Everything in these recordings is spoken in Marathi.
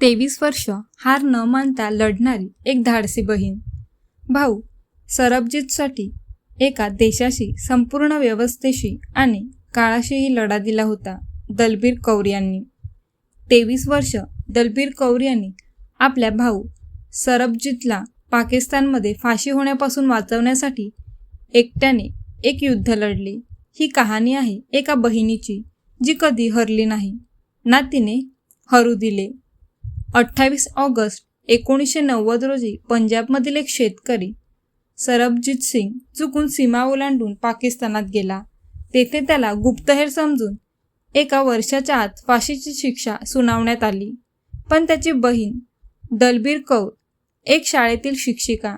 तेवीस वर्ष हार न मानता लढणारी एक धाडसी बहीण. भाऊ सरबजीतसाठी एका देशाशी संपूर्ण व्यवस्थेशी आणि काळाशीही लढा दिला होता दलबीर कौर यांनी. तेवीस वर्ष दलबीर कौर यांनी आपल्या भाऊ सरबजीतला पाकिस्तानमध्ये फाशी होण्यापासून वाचवण्यासाठी एकट्याने एक युद्ध लढले. ही कहाणी आहे एका बहिणीची जी कधी हरली नाही. ना तिने हरू दिले. अठ्ठावीस ऑगस्ट एकोणीसशे नव्वद रोजी पंजाबमधील एक शेतकरी सरबजीत सिंग चुकून सीमा ओलांडून पाकिस्तानात गेला. तेथे त्याला गुप्तहेर समजून एका वर्षाच्या आत फाशीची शिक्षा सुनावण्यात आली. पण त्याची बहीण दलबीर कौर एक शाळेतील शिक्षिका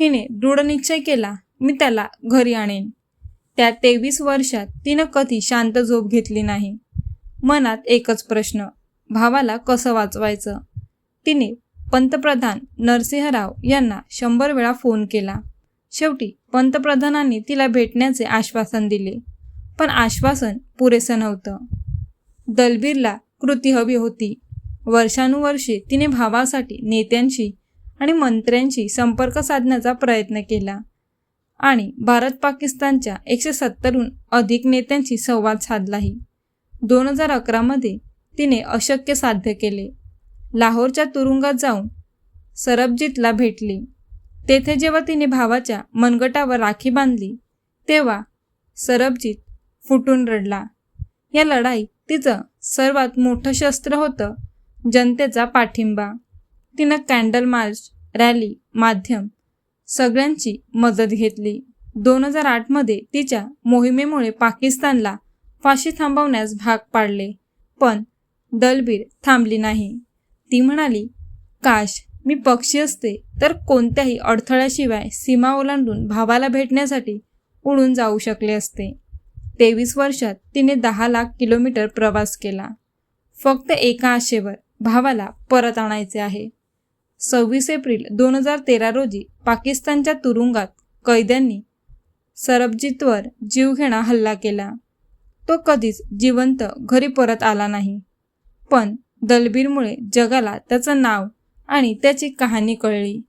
हिने दृढ निश्चय केला मी त्याला घरी आणेन. त्या तेवीस वर्षात तिनं कधी शांत झोप घेतली नाही. मनात एकच प्रश्न भावाला कसं वाचवायचं? तिने पंतप्रधान नरसिंहराव यांना शंभर वेळा फोन केला. शेवटी पंतप्रधानांनी तिला भेटण्याचे आश्वासन दिले. पण आश्वासन पुरेसं नव्हतं. दलबीरला कृती हवी होती. वर्षानुवर्षे तिने भावासाठी नेत्यांशी आणि मंत्र्यांशी संपर्क साधण्याचा प्रयत्न केला. आणि भारत पाकिस्तानच्या एकशे सत्तरहून अधिक नेत्यांशी संवाद साधलाही. दोन हजार अकरामध्ये तिने अशक्य साध्य केले. लाहोरच्या तुरुंगात जाऊन सरबजीतला भेटली. तेथे जेव्हा तिने भावाच्या मनगटावर राखी बांधली तेव्हा सरबजीत फुटून रडला. या लढाईत तिचं सर्वात मोठं शस्त्र होतं जनतेचा पाठिंबा. तिनं कॅन्डल मार्च रॅली माध्यम सगळ्यांची मदत घेतली. दोन हजार आठमध्ये तिच्या मोहिमेमुळे पाकिस्तानला फाशी थांबवण्यास भाग पाडले पण दलबीर थांबली नाही. ती म्हणाली काश मी पक्षी असते तर कोणत्याही अडथळ्याशिवाय सीमा ओलांडून भावाला भेटण्यासाठी उडून जाऊ शकले असते. तेवीस वर्षात तिने दहा लाख किलोमीटर प्रवास केला. फक्त एका आशेवर भावाला परत आणायचे आहे. सव्वीस एप्रिल दोन हजार तेरा रोजी पाकिस्तानच्या तुरुंगात कैद्यांनी सरबजीतवर जीवघेणा हल्ला केला. तो कधीच जिवंत घरी परत आला नाही. पण दलबीरमुळे जगाला त्याचं नाव आणि त्याची कहाणी कळली.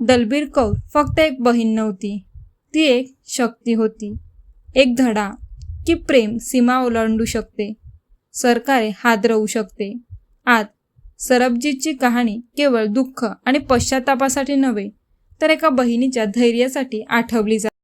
दलबीर कौर फक्त एक बहीण नव्हती. ती एक शक्ती होती. एक धडा की प्रेम सीमा ओलांडू शकते. सरकारे हादरवू शकते. आत सरबजीतची कहाणी केवळ दुःख आणि पश्चातापासाठी नव्हे तर एका बहिणीच्या धैर्यासाठी आठवली जाते